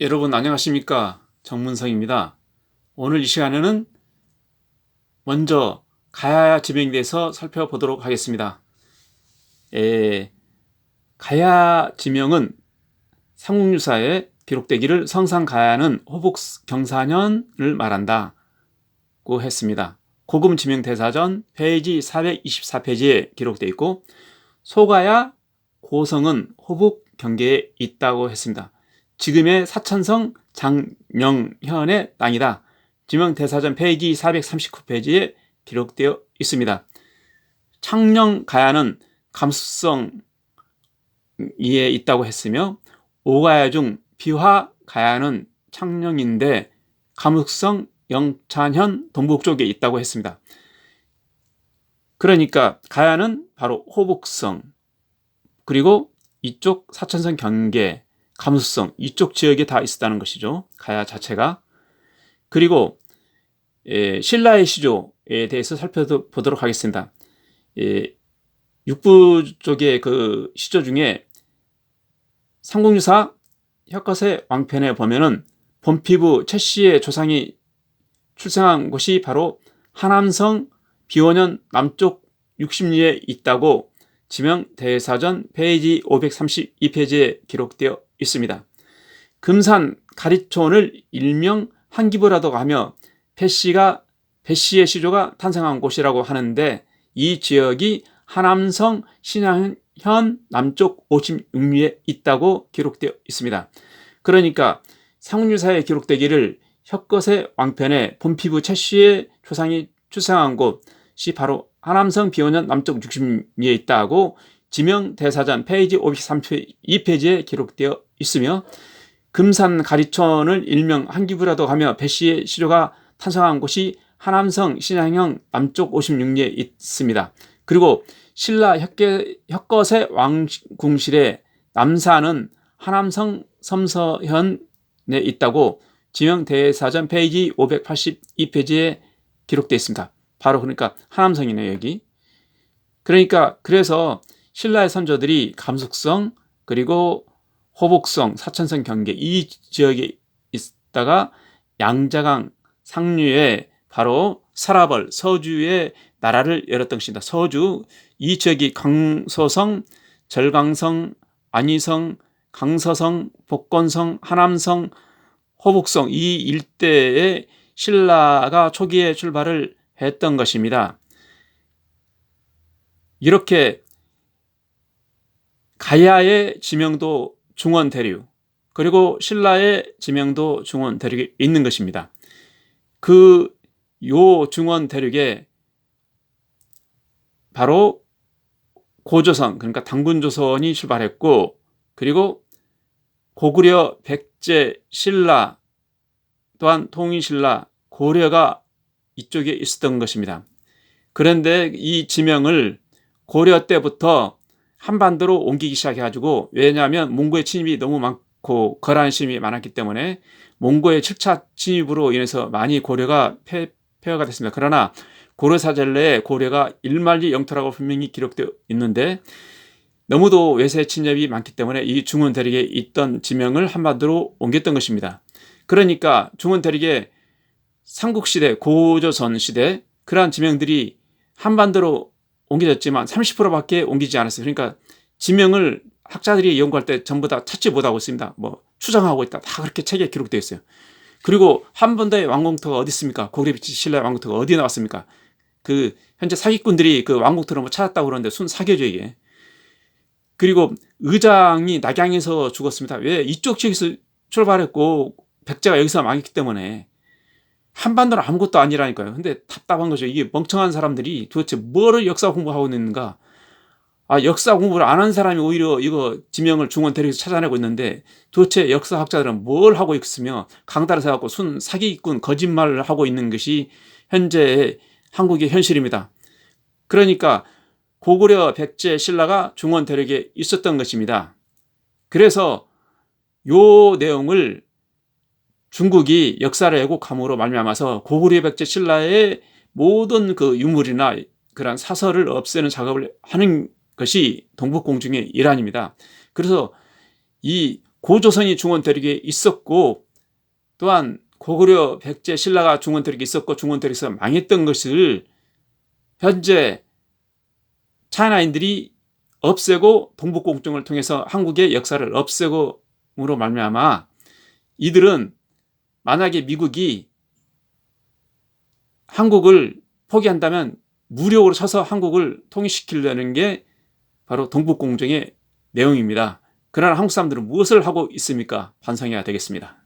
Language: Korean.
여러분 안녕하십니까 정문성입니다. 오늘 이 시간에는 먼저 가야 지명에 대해서 살펴보도록 하겠습니다. 에, 가야 지명은 삼국유사에 기록되기를 성상 가야는 호북 경사년을 말한다고 했습니다. 고금 지명 대사전 페이지 424페이지에 기록되어 있고 소가야 고성은 호북 경계에 있다고 했습니다. 지금의 사천성 장명현의 땅이다. 지명 대사전 페이지 439페이지에 기록되어 있습니다. 창녕 가야는 감수성 이에 있다고 했으며 오가야 중 비화 가야는 창녕인데 감흑성 영찬현 동북 쪽에 있다고 했습니다. 그러니까 가야는 바로 호북성 그리고 이쪽 사천성 경계 감수성 이쪽 지역에 다 있었다는 것이죠. 가야 자체가 그리고 예, 신라의 시조에 대해서 살펴보도록 하겠습니다. 예, 육부 쪽의 그 시조 중에 삼국유사 혁것의 왕편에 보면은 본피부 최씨의 조상이 출생한 곳이 바로 하남성 비원현 남쪽 60리에 있다고 지명 대사전 페이지 532페이지에 기록되어 있습니다. 금산 가리촌을 일명 한기부라고 하며 배씨가 배씨의 시조가 탄생한 곳이라고 하는데 이 지역이 하남성 신양현 남쪽 56리에 있다고 기록되어 있습니다. 그러니까 상류사에 기록되기를 혁것의 왕편의 본피부 최씨의 조상이 출생한 곳이 바로 하남성 비원현 남쪽 60리에 있다고 지명 대사전 페이지 532페이지에 기록되어 있으며 금산 가리촌을 일명 한기부라도 하며 배 씨의 시조가 탄생한 곳이 하남성 신양형 남쪽 56리에 있습니다. 그리고 신라 혁계, 혁것의 왕궁실의 남사는 하남성 섬서현에 있다고 지명 대사전 페이지 582페이지에 기록되어 있습니다. 바로 그러니까 하남성이네요, 여기. 그러니까 그래서 신라의 선조들이 감숙성 그리고 호복성, 사천성 경계 이 지역에 있다가 양자강 상류에 바로 사라벌 서주의 나라를 열었던 것입니다. 서주 이 지역이 강서성, 절강성, 안희성, 강서성, 복건성, 하남성, 호북성 이 일대에 신라가 초기에 출발을 했던 것입니다. 이렇게 가야의 지명도 중원 대륙 그리고 신라의 지명도 중원 대륙에 있는 것입니다. 그 요 중원 대륙에 바로 고조선 그러니까 당군조선이 출발했고 그리고 고구려 백제 신라 또한 통일신라 고려가 이쪽에 있었던 것입니다. 그런데 이 지명을 고려 때부터 한반도로 옮기기 시작해가지고 왜냐하면 몽고의 침입이 너무 많고 거란심이 많았기 때문에 몽고의 7차 침입으로 인해서 많이 고려가 폐, 폐허가 됐습니다. 그러나 고려사전래에 고려가 일만리 영토라고 분명히 기록되어 있는데 너무도 외세 침입이 많기 때문에 이 중원 대륙에 있던 지명을 한반도로 옮겼던 것입니다. 그러니까 중원 대륙에 삼국시대, 고조선 시대 그러한 지명들이 한반도로 옮겨졌지만 30%밖에 옮기지 않았어요. 그러니까 지명을 학자들이 연구할 때 전부 다 찾지 못하고 있습니다. 뭐 추정하고 있다. 다 그렇게 책에 기록되어 있어요. 그리고 한반도의 왕궁토가 어디 있습니까? 고구려 신라 왕궁토가 어디에 나왔습니까? 그 현재 사기꾼들이 그 왕궁토를 뭐 찾았다고 그러는데 순 사기죠 이게. 그리고 의장이 낙양에서 죽었습니다. 왜 이쪽 지역에서 출발했고 백제가 여기서 망했기 때문에 한반도는 아무것도 아니라니까요. 근데 답답한 거죠. 이게 멍청한 사람들이 도대체 뭐를 역사 공부하고 있는가? 아, 역사 공부를 안 한 사람이 오히려 이거 지명을 중원 대륙에서 찾아내고 있는데 도대체 역사학자들은 뭘 하고 있으며 강다를 세갖고 순 사기꾼 거짓말을 하고 있는 것이 현재 한국의 현실입니다. 그러니까 고구려 백제 신라가 중원 대륙에 있었던 것입니다. 그래서 요 내용을 중국이 역사를 왜곡함으로 말미암아서 고구려 백제 신라의 모든 그 유물이나 그런 사설을 없애는 작업을 하는 것이 동북공중의 일환입니다. 그래서 이 고조선이 중원 대륙에 있었고 또한 고구려 백제 신라가 중원 대륙에 있었고 중원 대륙에서 망했던 것을 현재 차이나인들이 없애고 동북공정을 통해서 한국의 역사를 없애고으로 말미암아 이들은 만약에 미국이 한국을 포기한다면 무력으로 쳐서 한국을 통일시키려는 게 바로 동북공정의 내용입니다. 그러나 한국 사람들은 무엇을 하고 있습니까? 반성해야 되겠습니다.